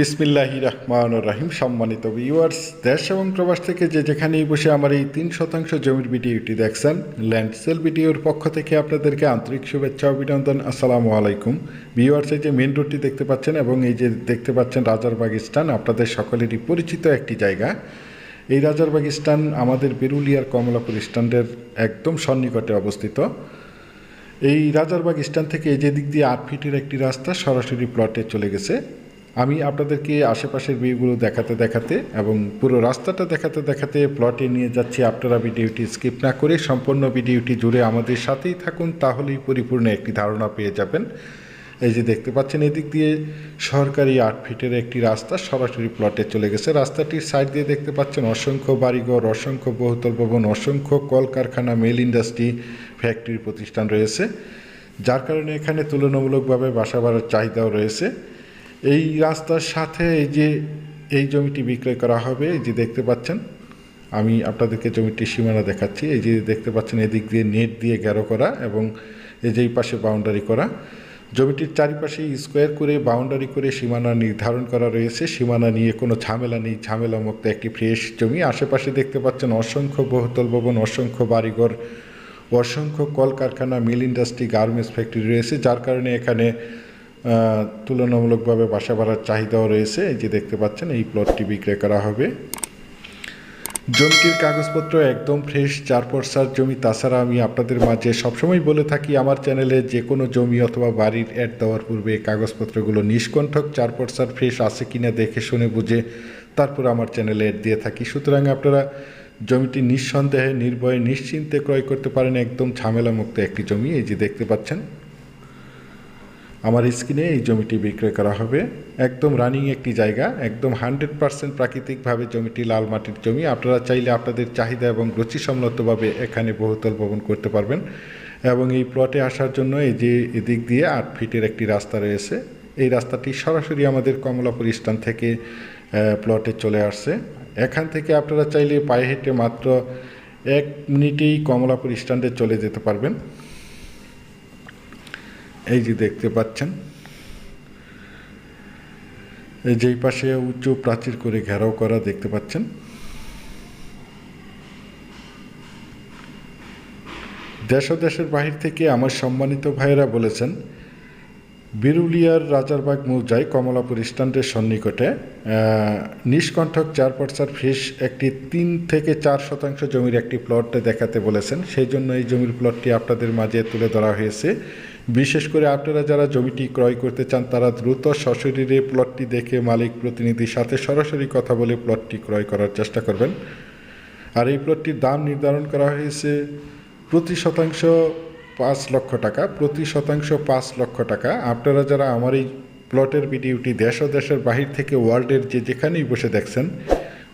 বিসমিল্লাহি রহমান রাহিম। সম্মানিত ভিউয়ার্স দেশ এবং প্রবাস থেকে যে যেখানেই বসে আমার এই তিন শতাংশ জমির ভিডিওটি দেখছেন ল্যান্ড সেল ভিডিওর পক্ষ থেকে আপনাদেরকে আন্তরিক শুভেচ্ছা অভিনন্দন। আসসালামু আলাইকুম। ভিউয়ার্স এই যে মেন রোডটি দেখতে পাচ্ছেন এবং এই যে দেখতে পাচ্ছেন রাজারবাগ স্টান আপনাদের সকলেরই পরিচিত একটি জায়গা। এই রাজারবাগ স্টান আমাদের বেরুলিয়ার কমলাপুর স্ট্যান্ডের একদম সন্নিকটে অবস্থিত। এই রাজারবাগ স্ট্যান্ড থেকে এই যে দিক দিয়ে আট ফিটের একটি রাস্তা সরাসরি প্লটে চলে গেছে। আমি আপনাদেরকে আশেপাশের ভিউগুলো দেখাতে দেখাতে এবং পুরো রাস্তাটা দেখাতে দেখাতে প্লটে নিয়ে যাচ্ছি আপনারা ভিডিওটি স্কিপ না করে সম্পূর্ণ ভিডিওটি জুড়ে আমাদের সাথেই থাকুন, তাহলেই পরিপূর্ণ একটি ধারণা পেয়ে যাবেন। এই যে দেখতে পাচ্ছেন, এদিক দিয়ে সরকারি আট ফিটের একটি রাস্তা সরাসরি প্লটে চলে গেছে। রাস্তাটির সাইড দিয়ে দেখতে পাচ্ছেন অসংখ্য বাড়িঘর, অসংখ্য বহুতল ভবন, অসংখ্য কলকারখানা মেল ইন্ডাস্ট্রি ফ্যাক্টরি প্রতিষ্ঠান রয়েছে। যার কারণে এখানে তুলনামূলকভাবে বাসা বাড়ার চাহিদাও রয়েছে। এই রাস্তার সাথে এই যে, এই জমিটি বিক্রয় করা হবে, এই যে দেখতে পাচ্ছেন, আমি আপনাদেরকে জমিটির সীমানা দেখাচ্ছি। এই যে দেখতে পাচ্ছেন, এদিক দিয়ে নেট দিয়ে গ্যারো করা এবং এই যে পাশে বাউন্ডারি করা। জমিটির চারিপাশে স্কোয়ার করে বাউন্ডারি করে সীমানা নির্ধারণ করা রয়েছে। সীমানা নিয়ে কোনো ঝামেলা নেই। ঝামেলা মুক্ত একটি ফ্রেশ জমি। আশেপাশে দেখতে পাচ্ছেন, অসংখ্য বহুতল ভবন, অসংখ্য বাড়িঘর, অসংখ্য কলকারখানা মিল ইন্ডাস্ট্রি গার্মেন্টস ফ্যাক্টরি রয়েছে। যার কারণে এখানে তুলনামূলকভাবে বাসা বাড়ার চাহিদাও রয়েছে। এই যে দেখতে পাচ্ছেন, এই প্লটটি বিক্রয় করা হবে। জমিটির কাগজপত্র একদম ফ্রেশ চার পর্সার জমি। তাছাড়া আমি আপনাদের মাঝে সবসময় বলে থাকি, আমার চ্যানেলে যে কোনো জমি অথবা বাড়ির অ্যাড দেওয়ার পূর্বে কাগজপত্রগুলো নিষ্কণ্ঠক চার পর্সার ফ্রেশ আছে কিনা দেখে শুনে বুঝে তারপর আমার চ্যানেলে অ্যাড দিয়ে থাকি। সুতরাং আপনারা জমিটি নিঃসন্দেহে, নির্ভয়ে, নিশ্চিন্তে ক্রয় করতে পারেন। একদম ঝামেলামুক্ত একটি জমি, এই যে দেখতে পাচ্ছেন। আমার স্ক্রিনে এই জমিটি বিক্রয় করা হবে। একদম রানিং একটি জায়গা, একদম হান্ড্রেড পার্সেন্ট প্রাকৃতিকভাবে জমিটি লাল মাটির জমি। আপনারা চাইলে আপনাদের চাহিদা এবং রুচিসম্মতভাবে এখানে বহুতল ভবন করতে পারবেন। এবং এই প্লটে আসার জন্য এই যে এদিক দিয়ে আট ফিটের একটি রাস্তা রয়েছে, এই রাস্তাটি সরাসরি আমাদের কমলাপুর স্থান থেকে প্লটে চলে আসছে। এখান থেকে আপনারা চাইলে পায়ে হেঁটে মাত্র এক মিনিটেই কমলাপুর স্ট্যান্ডে চলে যেতে পারবেন। এই যে দেখতে পাচ্ছেন, এই যেই পাশে উঁচু প্রাচীর করে ঘেরাও করা দেখতে পাচ্ছেন। দেশ দেশের বাহির থেকে আমার সম্মানিত ভাইয়েরা বলেছেন, বিরুলিয়ার রাজারবাগ মৌজায় কমলাপুর স্ট্যান্ডের সন্নিকটে নিষ্কণ্ঠক চার পর্সার ফ্রেশ একটি তিন থেকে চার শতাংশ জমির একটি প্লট দেখাতে বলেছেন। সেই জন্য এই জমির প্লটটি আপনাদের মাঝে তুলে ধরা হয়েছে। বিশেষ করে আপনারা যারা জমিটি ক্রয় করতে চান, তারা দ্রুত সশরীরে প্লটটি দেখে মালিক প্রতিনিধির সাথে সরাসরি কথা বলে প্লটটি ক্রয় করার চেষ্টা করবেন। আর এই প্লটটির দাম নির্ধারণ করা হয়েছে প্রতি শতাংশ পাঁচ লক্ষ টাকা। প্রতি শতাংশ পাঁচ লক্ষ টাকা। আপনারা যারা আমার এই প্লটের ভিডিওটি দেশ ও দেশের বাহির থেকে ওয়ার্ল্ডের যে যেখানেই বসে দেখছেন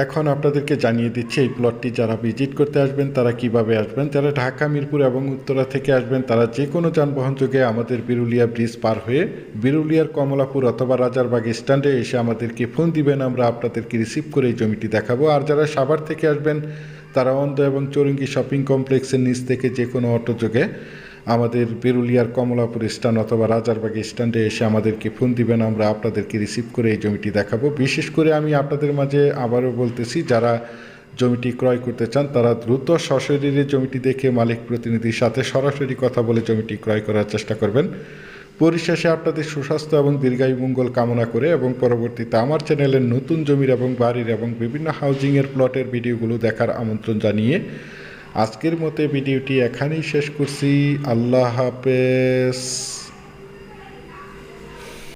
এখন আপনাদেরকে জানিয়ে দিচ্ছি, এই প্লটটি যারা ভিজিট করতে আসবেন, তারা কীভাবে আসবেন? যারা ঢাকা, মিরপুর এবং উত্তরা থেকে আসবেন, তারা যে কোনো যানবাহন যোগে আমাদের বিরুলিয়া ব্রিজ পার হয়ে বিরুলিয়ার কমলাপুর অথবা রাজারবাগ স্ট্যান্ডে এসে আমাদেরকে ফোন দিবেন, আমরা আপনাদেরকে রিসিভ করে এই জমিটি দেখাবো। আর যারা সাভার থেকে আসবেন, তারা অন্ধ এবং চৌরঙ্গি শপিং কমপ্লেক্সের নিচ থেকে যে কোনো অটো যোগে আমাদের বেরুলিয়ার কমলাপুর স্ট্যান্ড অথবা রাজারবাগ স্ট্যান্ডে এসে আমাদেরকে ফোন দিবেন, আমরা আপনাদেরকে রিসিভ করে এই জমিটি দেখাবো। বিশেষ করে আমি আপনাদের মাঝে আবারও বলতেছি, যারা জমিটি ক্রয় করতে চান, তারা দ্রুত সশরীরে জমিটি দেখে মালিক প্রতিনিধির সাথে সরাসরি কথা বলে জমিটি ক্রয় করার চেষ্টা করবেন। পরিশেষে আপনাদের সুস্বাস্থ্য এবং দীর্ঘায়ু মঙ্গল কামনা করে এবং পরবর্তীতে আমার চ্যানেলের নতুন জমির এবং বাড়ির এবং বিভিন্ন হাউজিংয়ের প্লটের ভিডিওগুলো দেখার আমন্ত্রণ জানিয়ে আজকের মতো ভিডিওটি এখানেই শেষ করছি। আল্লাহ হাফেজ।